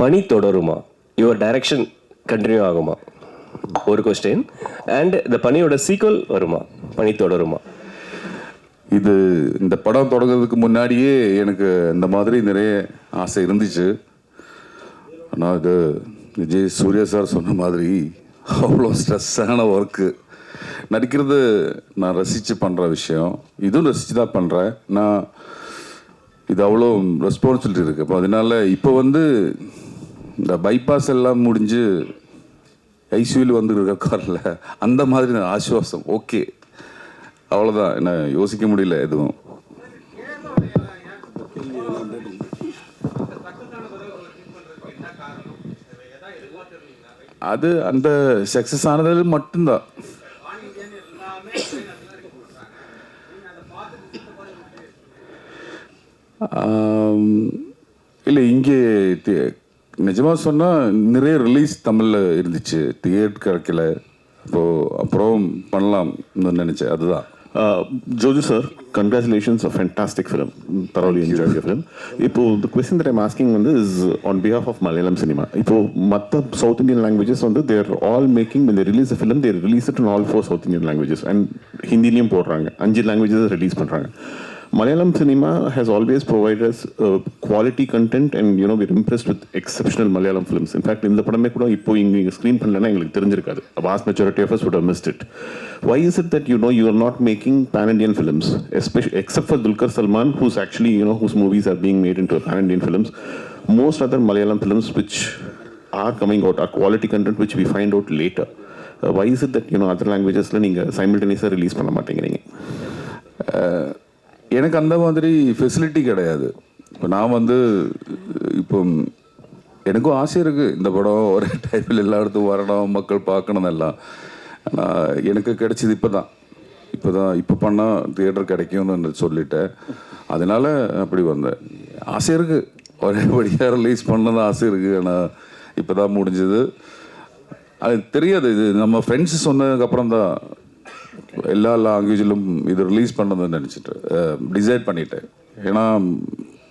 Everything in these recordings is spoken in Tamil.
பணி தொடருமா? யுவர் டைரக்ஷன் கண்டினியூ ஆகுமா? ஒரு கொஸ்டின் அண்ட் இந்த பணியோட சீக்வல் வருமா? பணி தொடருமா? இது இந்த படம் தொடங்குறதுக்கு முன்னாடியே எனக்கு இந்த மாதிரி நிறைய ஆசை இருந்துச்சு. ஆனால் இது விஜய் சூர்யா சார் சொன்ன மாதிரி அவ்வளோ ஸ்ட்ரெஸ்ஸான ஒர்க்கு நடிக்கிறது நான் ரசித்து பண்ணுற விஷயம். இதுவும் ரசித்து தான் பண்ணுறேன் நான் இது அவ்வளோ ரெஸ்பான்சிபிலிட்டி இருக்குது அப்போ அதனால இப்போ வந்து இந்த பைபாஸ் எல்லாம் முடிஞ்சு ஐசியூவில் வந்துருக்க காரில் அந்த மாதிரி நான் ஆசுவாசம். ஓகே அவ்வளோதான் என்ன யோசிக்க முடியல எதுவும். அது அந்த சக்ஸஸ் ஆனது மட்டும்தான். இல்லை இங்கே தி- நிஜமா சொன்னால் நிறைய ரிலீஸ் தமிழில் இருந்துச்சு தியேட்டர் கிடைக்கல அப்போது அப்புறம் பண்ணலாம்னு நினச்சேன் அதுதான் Uh, Jojo sir, congratulations, a fantastic film. Thoroughly enjoyed your film. இப்போ the question that I'm asking வந்து is on behalf of Malayalam cinema. இப்போ மற்ற South Indian languages வந்து when they release a film they release it in all four South Indian languages and ஹிந்திலையும் போடுறாங்க அஞ்சு languages ரிலீஸ் பண்றாங்க Malayalam cinema has always provided quality uh, and content and you know we're impressed with exceptional Malayalam இந்த படமே கூட இப்போ இங்கே இங்கே ஸ்க்ரீன் பண்ணலன்னா எங்களுக்கு தெரிஞ்சிருக்காது vast majority of us would missed it why is it that you know you are not making pan Indian films especial except for Dulquer Salmaan whose actually you know whose movies are being made in to pan Indian films most other Malayalam films which are coming out are quality content which we find out later why's it that you know other லாங்குவேஜஸில் நீங்கள் சைமில்டேனியஸாக ரிலீஸ் பண்ண மாட்டேங்கிறீங்க எனக்கு அந்த மாதிரி ஃபெசிலிட்டி கிடையாது. இப்போ நான் வந்து இப்போ எனக்கும் ஆசை இருக்குது இந்த படம் ஒரே டைமில் எல்லா இடத்துக்கும் வரணும் மக்கள் பார்க்கணும் எல்லாம். ஆனால் எனக்கு கிடைச்சது இப்போ தான் இப்போ தான் இப்போ பண்ணால் தியேட்டர் கிடைக்கும்னு சொல்லிட்டேன். அதனால அப்படி வந்தேன். ஆசை இருக்குது ஒரேபடியாக ரிலீஸ் பண்ணதான் ஆசை இருக்குது ஆனால் இப்போ தான் முடிஞ்சது. அது தெரியாது. இது நம்ம ஃப்ரெண்ட்ஸ் சொன்னதுக்கப்புறம் தான் எல்லா லாங்குவேஜிலும் இது ரிலீஸ் பண்ணதுன்னு நினச்சிட்டு டிசைட் பண்ணிட்டேன். ஏன்னா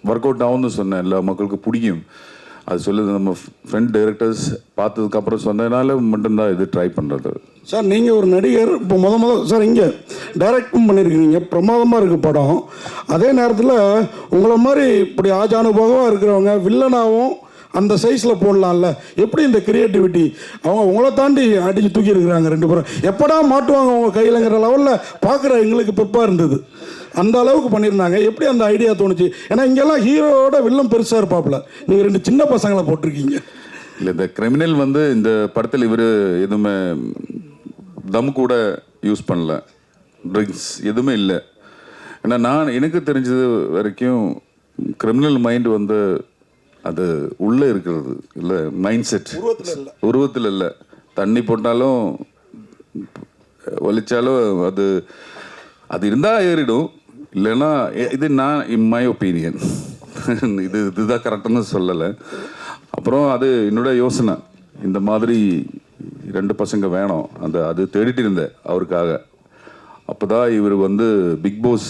ஒர்க் அவுட் ஆகும்னு சொன்னேன் எல்லா மக்களுக்கும் பிடிக்கும். அது சொல்லுது நம்ம ஃப்ரெண்ட் டைரக்டர்ஸ் பார்த்ததுக்கப்புறம் சொன்னதுனால மட்டும்தான் இது ட்ரை பண்ணுறது சார் நீங்கள் ஒரு நடிகர் இப்போ முத முத சார் இங்கே டைரக்டும் பண்ணியிருக்கிறீங்க பிரமாதமாக இருக்குது படம். அதே நேரத்தில் உங்களை மாதிரி இப்படி ஆஜானுபோகமாக இருக்கிறவங்க வில்லனாகவும் அந்த சைஸில் போடலாம்ல. எப்படி இந்த கிரியேட்டிவிட்டி அவங்க உங்களை தாண்டி அடித்து தூக்கி இருக்கிறாங்க ரெண்டு பேரும். எப்படா மாட்டுவாங்க அவங்க கையிலங்கிற லெவலில் பார்க்குற எங்களுக்கு பெப்பாக இருந்தது. அந்த அளவுக்கு பண்ணியிருந்தாங்க. எப்படி அந்த ஐடியா தோணுச்சு? ஏன்னா இங்கெல்லாம் ஹீரோவோட வில்லம் பெருசாக இருப்பாப்புல. நீங்கள் ரெண்டு சின்ன பசங்களை போட்டிருக்கீங்க. இல்லை இந்த கிரிமினல் வந்து இந்த படத்தில் இவர் எதுவுமே தம் கூட யூஸ் பண்ணல. ட்ரிங்க்ஸ் எதுவுமே இல்லை. ஏன்னா நான் எனக்கு தெரிஞ்சது வரைக்கும் கிரிமினல் மைண்ட் வந்து அது உள்ளே இருக்கிறது இல்லை மைண்ட் செட் உருவத்தில் இல்லை தண்ணி போட்டாலும் வலிச்சாலும் அது அது இருந்தால் ஏறிடும். இல்லைன்னா இது நான் இன் மை ஒப்பீனியன் இது இதுதான் கரெக்டுன்னு சொல்லலை. அப்புறம் அது என்னோட யோசனை. இந்த மாதிரி ரெண்டு பசங்க வேணும். அந்த அது தேடிட்டு இருந்தேன் அவருக்காக. அப்போதான் இவர் வந்து பிக் பாஸ்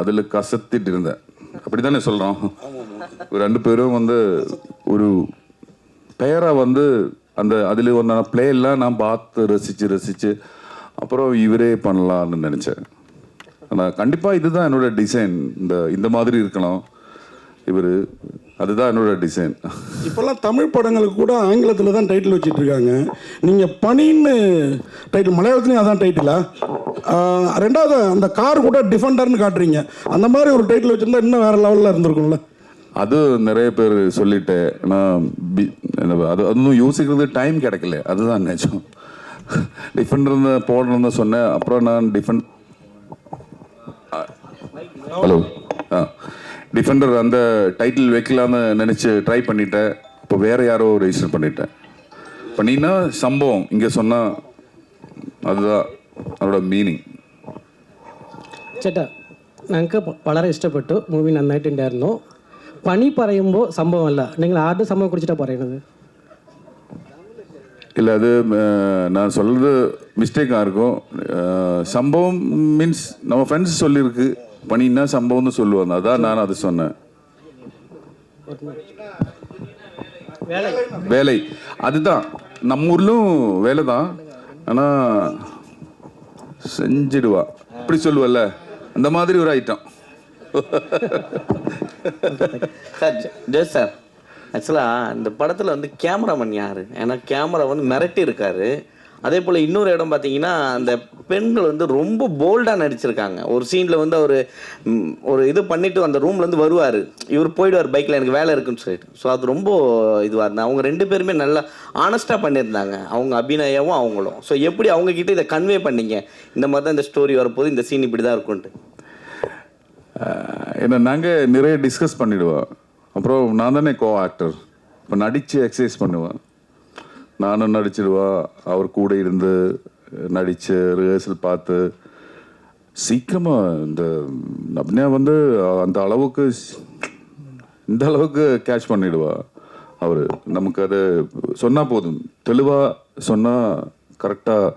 அதில் கசத்திட்டு இருந்தேன். அப்படி தானே சொல்கிறோம் ரெண்டு பேரும் வந்து ஒரு பெயராக வந்து அந்த அதில் ஒன்றான பிளே எல்லாம் நான் பார்த்து ரசித்து ரசித்து அப்புறம் இவரே பண்ணலான்னு நினச்சேன். ஆனால் கண்டிப்பாக இதுதான் என்னோட டிசைன் இந்த இந்த மாதிரி இருக்கணும் இவர் அதுதான் என்னோட டிசைன் இப்போல்லாம் தமிழ் படங்களுக்கு கூட ஆங்கிலத்தில் தான் டைட்டில் வச்சிட்டு இருக்காங்க. நீங்கள் பனின்னு டைட்டில் மலையாளத்துலேயும் அதான் டைட்டிலா ரெண்டாவது அந்த கார் கூட டிஃபெண்டர்னு காட்டுறீங்க. அந்த மாதிரி ஒரு டைட்டில் வச்சுருந்தா இன்னும் வேறு லெவலில் இருந்திருக்கும்ல. அது நிறைய பேர் சொல்லிட்டு நான் பி அது அதுவும் யோசிக்கிறது டைம் கிடைக்கல. அதுதான் நிஜம். டிஃபெண்ட் இருந்த போடணும்னு சொன்னேன். அப்புறம் நான் டிஃபெண்ட் ஹலோ ஆ. டிஃபெண்டர் அந்த டைட்டில் வைக்கலான்னு நினச்சி ட்ரை பண்ணிட்டேன். இப்போ வேறு யாரோ ரெஜிஸ்டர் பண்ணிட்டேன். பண்ணினா சம்பவம். இங்கே சொன்னால் அதுதான் அதோட மீனிங் మీనింగ్ ചേട്ടാ ഞങ്ങൾക്ക് വളരെ ഇഷ്ടപ്പെട്ടു മൂവി നന്നായിട്ടുണ്ടായിരുന്നു പണി പറയുമ്പോൾ സംഭവമല്ല നിങ്ങൾ ആരുടെ സംഭവം കുറിച്ചിട്ടാണ് പറയുന്നത് இல்லை அது அஹ், நான் சொல்றது மிஸ்டேக்காக இருக்கும் அஹ், சம்பவம் மீன்ஸ் நம்ம ஃப்ரெண்ட்ஸ் சொல்லியிருக்கு பண்ணினா சம்பவம்னு சொல்லுவாங்க அதான் நான் அது சொன்னேன் வேலை அதுதான் நம்ம ஊர்லும் வேலை தான் ஆனால் செஞ்சிடுவா அப்படி சொல்லுவல்ல அந்த மாதிரி ஒரு ஐட்டம் சார் ஜெஸ் சார். ஆக்சுவலாக இந்த படத்தில் வந்து கேமராமேன் யார்? ஏன்னா கேமரா வந்து மிரட்டி இருக்காரு. அதே போல் இன்னொரு இடம் பார்த்தீங்கன்னா அந்த பெண்கள் வந்து ரொம்ப போல்டாக நடிச்சிருக்காங்க. ஒரு சீனில் வந்து அவர் ஒரு இது பண்ணிவிட்டு அந்த ரூம்லேருந்து வருவார். இவர் போயிடுவார் பைக்கில் எனக்கு வேலை இருக்குன்னு சொல்லிட்டு. ஸோ அது ரொம்ப இதுவாக இருந்தால் அவங்க ரெண்டு பேருமே நல்லா ஆனஸ்ட்டாக பண்ணியிருந்தாங்க. அவங்க அபிநயாவும் அவங்களும். ஸோ எப்படி அவங்கக்கிட்ட இதை கன்வே பண்ணீங்க? இந்த மாதிரி தான் இந்த ஸ்டோரி வரப்போது இந்த சீன் இப்படி தான் இருக்கும்ன்ட்டு ஏன்னா நாங்கள் நிறைய டிஸ்கஸ் பண்ணிவிடுவோம் அப்புறம் நான் தானே கோ ஆக்டர் இப்போ நடித்து எக்ஸசைஸ் பண்ணுவேன். நானும் நடிச்சிடுவேன். அவர் கூட இருந்து நடித்து ரிஹர்சல் பார்த்து சீக்கிரமாக இந்த அப்படின்னா வந்து அந்த அளவுக்கு இந்த அளவுக்கு கேட்ச் பண்ணிடுவா அவர் நமக்கு அது சொன்னால் போதும். தெளிவாக சொன்னால் கரெக்டாக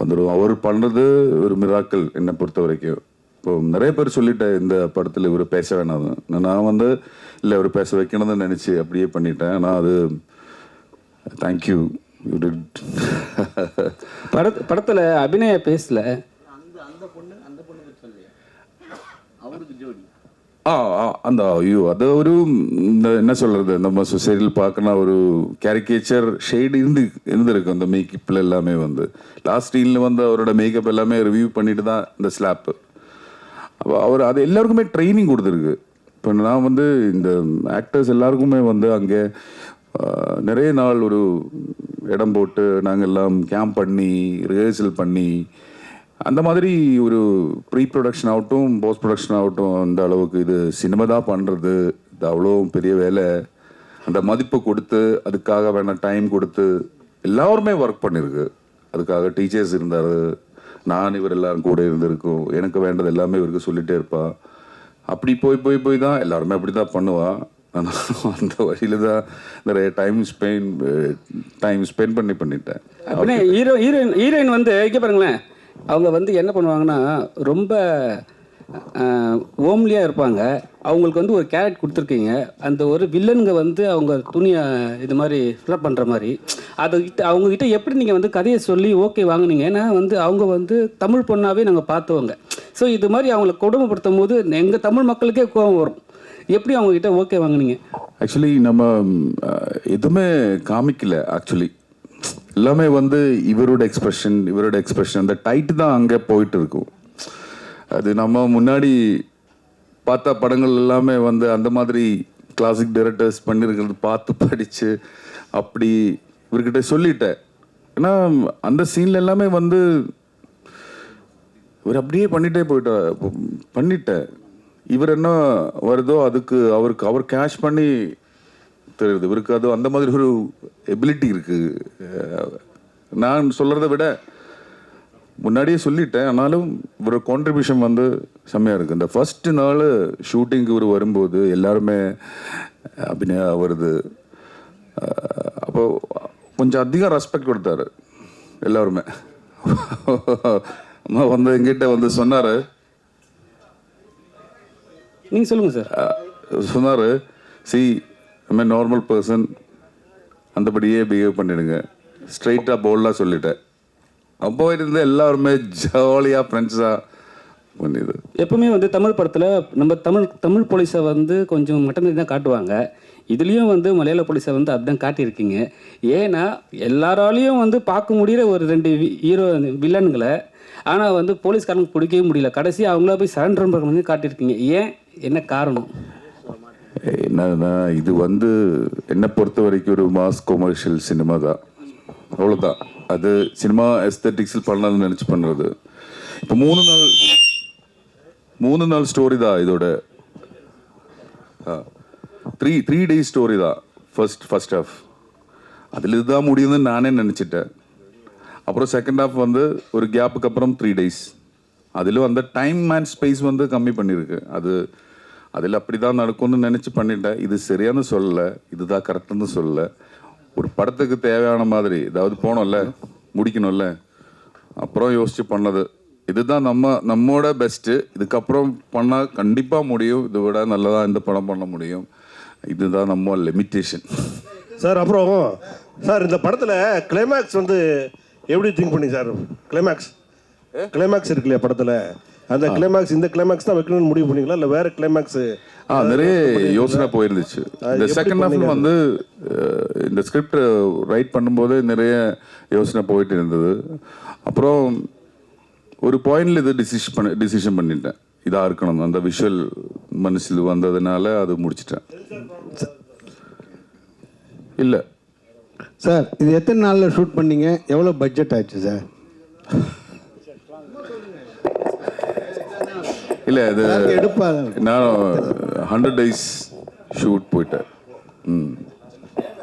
வந்துடும். அவர் பண்ணுறது ஒரு மிராக்கள் என்னை பொறுத்த வரைக்கும். இப்போ நிறைய பேர் சொல்லிட்டேன் இந்த படத்தில் இவர் பேச வேணாம். நான் வந்து இல்லை இவர் பேச வைக்கணும்னு நினச்சி அப்படியே பண்ணிட்டேன். ஆனால் அது தேங்க்யூ யூ டிட் பட படத்தில் அபிநய பேசல. ஆ ஆ, அந்த ஐயோ அது ஒரு இந்த என்ன சொல்றது? நம்ம சொசைட்டியில் பார்க்கணும் ஒரு கேரிகேச்சர் ஷேடு இருந்து இருந்திருக்கு. அந்த மேக்கப்பில் எல்லாமே வந்து. லாஸ்ட் சீனில் வந்து அவரோட மேக்கப் எல்லாமே ரிவ்யூ பண்ணிட்டு தான் இந்த ஸ்லாப்பு அப்போ அவர் அது எல்லாருக்குமே ட்ரைனிங் கொடுத்துருக்கு. இப்போ நான் வந்து இந்த ஆக்டர்ஸ் எல்லாருக்குமே வந்து அங்கே நிறைய நாள் ஒரு இடம் போட்டு நாங்கள் எல்லாம் கேம்ப் பண்ணி ரிஹர்சல் பண்ணி அந்த மாதிரி ஒரு ப்ரீ ப்ரொடக்ஷன் ஆகட்டும் போஸ்ட் ப்ரொடக்ஷன் ஆகட்டும் அந்த அளவுக்கு இது சினிமா தான் பண்ணுறது இது அவ்வளோ பெரிய வேலை. அந்த மதிப்பு கொடுத்து அதுக்காக வேணால் டைம் கொடுத்து எல்லோருமே ஒர்க் பண்ணியிருக்கு அதுக்காக டீச்சர்ஸ் இருந்தார் நான் இவர் எல்லாரும் கூட இருந்திருக்கோம். எனக்கு வேண்டது எல்லாமே இவருக்கு சொல்லிட்டே இருப்பா. அப்படி போய் போய் போய் தான் எல்லாருமே அப்படி தான் பண்ணுவா. ஆனால் அந்த வழியில தான் நிறைய டைம் ஸ்பெண்ட் டைம் ஸ்பெண்ட் பண்ணி பண்ணிட்டேன். ஹீரோ ஹீரோயின் ஹீரோயின் வந்து இங்கே பாருங்களேன். அவங்க வந்து என்ன பண்ணுவாங்கன்னா ரொம்ப ஓம்லியாக இருப்பாங்க. அவங்களுக்கு வந்து ஒரு கேரட் கொடுத்துருக்கீங்க. அந்த ஒரு வில்லனுங்க வந்து அவங்க துணியை இது மாதிரி ஃபில்அப் பண்ணுற மாதிரி. அதை கிட்ட அவங்கக்கிட்ட எப்படி நீங்கள் வந்து கதையை சொல்லி ஓகே வாங்கினீங்க? ஏன்னா வந்து அவங்க வந்து தமிழ் பொண்ணாகவே நாங்கள் பார்த்தவங்க ஸோ இது மாதிரி அவங்கள கொடுமைப்படுத்தும் போது எங்கள் தமிழ் மக்களுக்கே கோபம் வரும். எப்படி அவங்கக்கிட்ட ஓகே வாங்குனீங்க? ஆக்சுவலி நம்ம எதுவுமே காமிக்கல ஆக்சுவலி எல்லாமே வந்து இவரோட எக்ஸ்பிரஷன் இவரோட எக்ஸ்பிரஷன் அந்த டைட்டு தான் அங்கே போயிட்டு இருக்கும். அது நம்ம முன்னாடி பார்த்த படங்கள் எல்லாமே வந்து அந்த மாதிரி கிளாசிக் டைரக்டர்ஸ் பண்ணியிருக்கிறது பார்த்து படித்து அப்படி இவர்கிட்ட சொல்லிட்டேன். ஏன்னா அந்த சீனில் எல்லாமே வந்து இவர் அப்படியே பண்ணிட்டே போயிட்டா பண்ணிட்டேன். இவர் என்ன வருதோ அதுக்கு அவருக்கு அவர் கேஷ் பண்ணி தெரியுது. இவருக்கு அது அந்த மாதிரி ஒரு எபிலிட்டி இருக்குது நான் சொல்கிறத விட முன்னாடியே சொல்லிட்டேன் ஆனாலும் இவரோட கான்ட்ரிபியூஷன் வந்து செம்மையாக இருக்குது இந்த ஃபர்ஸ்ட் நாள் ஷூட்டிங்க்கு இவர் வரும்போது எல்லாருமே அபிநயா வருது அஹ் அப்போ கொஞ்சம் அதிகம் ரெஸ்பெக்ட் கொடுத்தாரு எல்லாருமே. அம்மா வந்து எங்கிட்ட வந்து சொன்னார். நீங்கள் சொல்லுங்கள் சார். சொன்னார் சி ஐ நார்மல் பர்சன் அந்தபடியே பிஹேவ் பண்ணிடுங்க. ஸ்ட்ரைட்டாக போல்டாக சொல்லிட்டேன். அப்போ இருந்து எல்லாருமே ஜாலியாக ஃப்ரெண்ட்ஸாக பண்ணிது. எப்பவுமே வந்து தமிழ் படத்தில் நம்ம தமிழ் தமிழ் போலீஸை வந்து கொஞ்சம் மட்டன் தான் காட்டுவாங்க. இதுலேயும் வந்து மலையாள போலீஸை வந்து அதுதான் காட்டியிருக்கீங்க. ஏன்னா எல்லாராலையும் வந்து பார்க்க முடியிற ஒரு ரெண்டு ஹீரோ வில்லனுங்களை ஆனால் வந்து போலீஸ்காரங்க பிடிக்கவே முடியல. கடைசி அவங்கள போய் சரண்டர் பண்ணுற மாதிரி காட்டியிருக்கீங்க. ஏன்? என்ன காரணம்? என்னன்னா இது வந்து என்னை பொறுத்த வரைக்கும் ஒரு மாஸ் கொமர்ஷியல் சினிமா தான். அவ்வளோதான் அது சினிமா எஸ்தட்டிக்ஸில் பண்ணலாம்னு நினச்சி பண்ணுறது இப்போ மூணு நாள் மூணு நாள் ஸ்டோரி தான் இதோட. த்ரீ த்ரீ டேஸ் ஸ்டோரி தான் ஃபர்ஸ்ட் ஃபர்ஸ்ட் ஹாஃப் அதில் இதுதான் முடியுதுன்னு நானே நினச்சிட்டேன். அப்புறம் செகண்ட் ஹாஃப் வந்து ஒரு கேப்புக்கு அப்புறம் த்ரீ டேஸ் அதிலும் அந்த டைம் அண்ட் ஸ்பேஸ் வந்து கம்மி பண்ணியிருக்கு. அது அதில் அப்படி தான் நடக்கும்னு நினச்சி பண்ணிட்டேன். இது சரியானு சொல்லலை. இதுதான் கரெக்டுன்னு சொல்லலை. ஒரு படத்துக்கு தேவையான மாதிரி ஏதாவது போனோம்ல முடிக்கணும்ல அப்புறம் யோசிச்சு பண்ணது. இதுதான் நம்ம நம்மோட பெஸ்ட்டு இதுக்கப்புறம் பண்ணால் கண்டிப்பாக முடியும். இதை விட நல்லதாக இந்த படம் பண்ண முடியும். இதுதான் நம்ம லிமிட்டேஷன் சார் அப்புறம் சார் இந்த படத்தில் கிளைமேக்ஸ் வந்து எப்படி திங்க் பண்ணி சார்? கிளைமேக்ஸ் கிளைமேக்ஸ் இருக்கு இல்லையா படத்தில்? அந்த கிளைமேக்ஸ் இந்த கிளைமேக்ஸ் தான் வைக்கணும்னு முடிவு பண்ணீங்களா? இல்லை வேற கிளைமேக்ஸ் ஆ நிறைய யோசனை போயிருந்துச்சு. இந்த செகண்ட் பண்ணீங்க? வந்து இந்த ஸ்கிரிப்ட் ரைட் பண்ணும்போது நிறைய யோசனை போயிட்டு இருந்தது. அப்புறம் ஒரு பாயிண்ட்ல இது டிசிஷன் பண்ண டிசிஷன் பண்ணிட்டேன். இதா இருக்கணும். அந்த விஷுவல் மனசில் வந்ததுனால அது முடிச்சிட்டேன். இல்லை. சார் இது எத்தனை நாளில் ஷூட் பண்ணீங்க? எவ்வளோ பட்ஜெட் ஆயிடுச்சு சார்? இல்லை இது எடுப்பா நான் ஹண்ட்ரட் டேஸ் ஷூட் போயிட்டேன் ம்.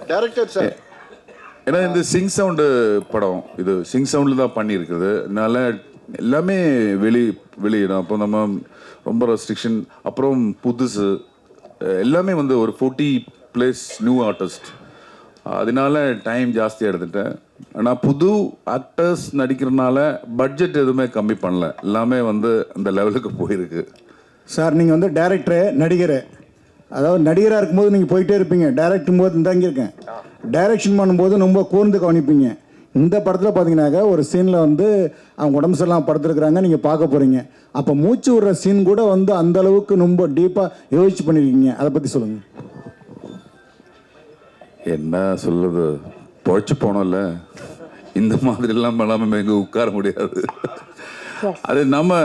டைரக்டர் சார் ஏன்னா இந்த சிங் சவுண்டு படம் இது சிங் சவுண்டில் தான் பண்ணியிருக்குது அதனால எல்லாமே வெளி வெளியிடம். அப்போ நம்ம ரொம்ப ரெஸ்ட்ரிக்ஷன் அப்புறம் புதுசு. எல்லாமே வந்து ஒரு ஃபோர்ட்டி பிளேஸ் நியூ ஆர்டிஸ்ட் அதனால டைம் ஜாஸ்தி எடுத்துட்டேன். ஆனால் புது ஆக்டர்ஸ் நடிக்கிறனால பட்ஜெட் எதுவுமே கம்மி பண்ணல. எல்லாமே வந்து அந்த லெவலுக்கு போயிருக்கு. சார் நீங்கள் வந்து டேரக்டரு நடிகர். அதாவது நடிகராக இருக்கும்போது நீங்கள் போயிட்டே இருப்பீங்க. டேரக்டும் போது இந்த இருக்கேன். டைரக்ஷன் பண்ணும்போது ரொம்ப கூர்ந்து கவனிப்பீங்க. இந்த படத்தில் பார்த்தீங்கன்னாக்கா ஒரு சீனில் வந்து அவங்க உடம்பு சரியில்லாம படுத்துருக்குறாங்க நீங்கள் பார்க்க போகிறீங்க அப்போ மூச்சு விடுற சீன் கூட வந்து அந்த அளவுக்கு ரொம்ப டீப்பாக யோசிச்சு பண்ணியிருக்கீங்க அதை பற்றி சொல்லுங்கள் என்ன சொல்லுது? பொழைச்சு போனோம்ல. இந்த மாதிரிலாம் பண்ணாமல் எங்க உட்கார முடியாது. அது நம்ம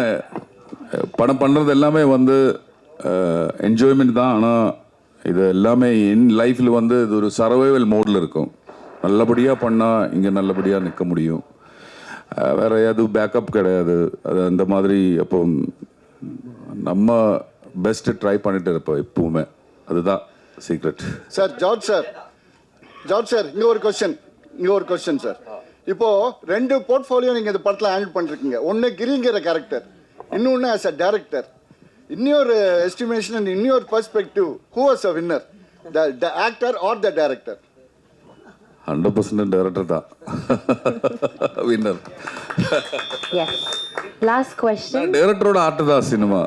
படம் பண்ணுறது எல்லாமே வந்து என்ஜாய்மெண்ட் தான். ஆனால் இது எல்லாமே என் லைஃப்பில் வந்து இது ஒரு சர்வைவல் மோடில் இருக்கும். நல்லபடியாக பண்ணால் இங்கே நல்லபடியாக நிற்க முடியும். வேற எதுவும் பேக்கப் கிடையாது. அது அந்த மாதிரி அப்போ நம்ம பெஸ்ட்டு ட்ரை பண்ணிட்டு இருப்போம் எப்பவுமே. அதுதான் secret sir George sir George sir இங்க ஒரு கொஸ்டின் இங்க ஒரு கொஸ்டின் சார் இப்போ ரெண்டு போர்ட்ஃபோலியோ நீங்க இந்த படத்துல ஹேண்டில் பண்ணிருக்கீங்க. ஒன்னு கிரிங்கிற கேரக்டர் இன்னொன்னு ஆஸ் அ டேரக்டர் இன்னொரு எஸ்டிமேஷன் அண்ட் இன்னொரு perspective who was a winner the actor or the director hundred percent director தான். Winner Yes. Last question. டேரக்டரோட ஆர்ட் தான் சினிமா.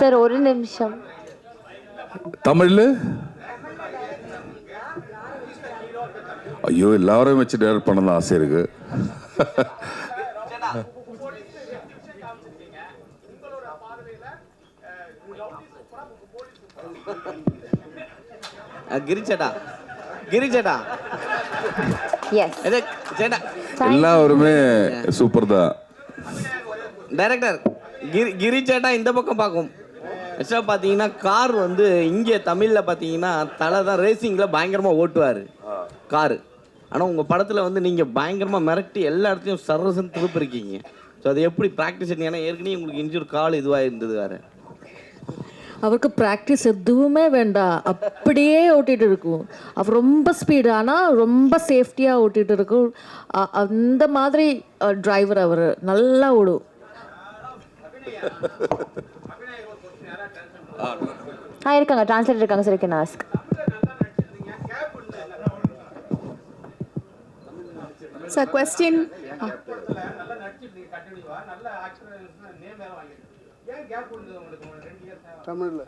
சார் ஒரு நிமிஷம். தமிழ்ல? ஐயோ எல்லாரையும் வச்சு டேரக்ட் பண்ணணும் ஆசை இருக்கு. அஹ் கிரி சேட்டா. கிரி சேட்டா. எஸ் இது சேட்டா. எல்லாருமே சூப்பர் தான். டைரக்டர் கிரி கிரி சேட்டா இந்த பக்கம் பார்க்கும். ஆக்சுவலாக பார்த்தீங்கன்னா கார் வந்து இங்கே தமிழில் பார்த்தீங்கன்னா தலை தான் ரேசிங்கில் பயங்கரமாக ஓட்டுவார் காரு. ஆனால் உங்கள் படத்தில் வந்து நீங்கள் பயங்கரமாக மிரட்டி எல்லா இடத்தையும் சர்வசன் திருப்பிருக்கீங்க. ஸோ அது எப்படி ப்ராக்டிஸ் ஏன்னா ஏற்கனவே உங்களுக்கு இன்ஜூர் கால் இதுவாக இருந்தது வேறு. அவருக்கு ப்ராக்டிஸ் எதுவுமே வேண்டாம். அப்படியே ஓட்டிகிட்டு இருக்கும். அவர் ரொம்ப ஸ்பீடு ஆனால் ரொம்ப சேஃப்டியாக ஓட்டிகிட்டு இருக்கும். அந்த மாதிரி டிரைவர் அவர். நல்லா ஓடும். ஆ இருக்காங்க. டிரான்ஸ்லேட்டர் இருக்காங்க sir can ask sir question தமிழ்ல.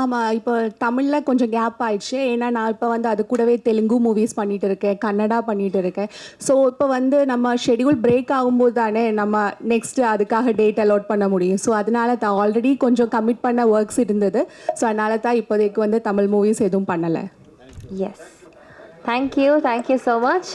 ஆமாம் இப்போ தமிழில் கொஞ்சம் கேப் ஆயிடுச்சு. ஏன்னா நான் இப்போ வந்து அது கூடவே தெலுங்கு மூவிஸ் பண்ணிட்டு இருக்கேன் கன்னடா பண்ணிட்டு இருக்கேன். ஸோ இப்போ வந்து நம்ம ஷெட்யூல் பிரேக் ஆகும்போது தானே நம்ம நெக்ஸ்ட் அதுக்காக டேட் அலாட் பண்ண முடியும். ஸோ அதனால தான் ஆல்ரெடி கொஞ்சம் கமிட் பண்ண ஒர்க்ஸ் இருந்தது. ஸோ அதனால தான் இப்போதைக்கு வந்து தமிழ் மூவிஸ் எதுவும் பண்ணலை. Yes thank you thank you so much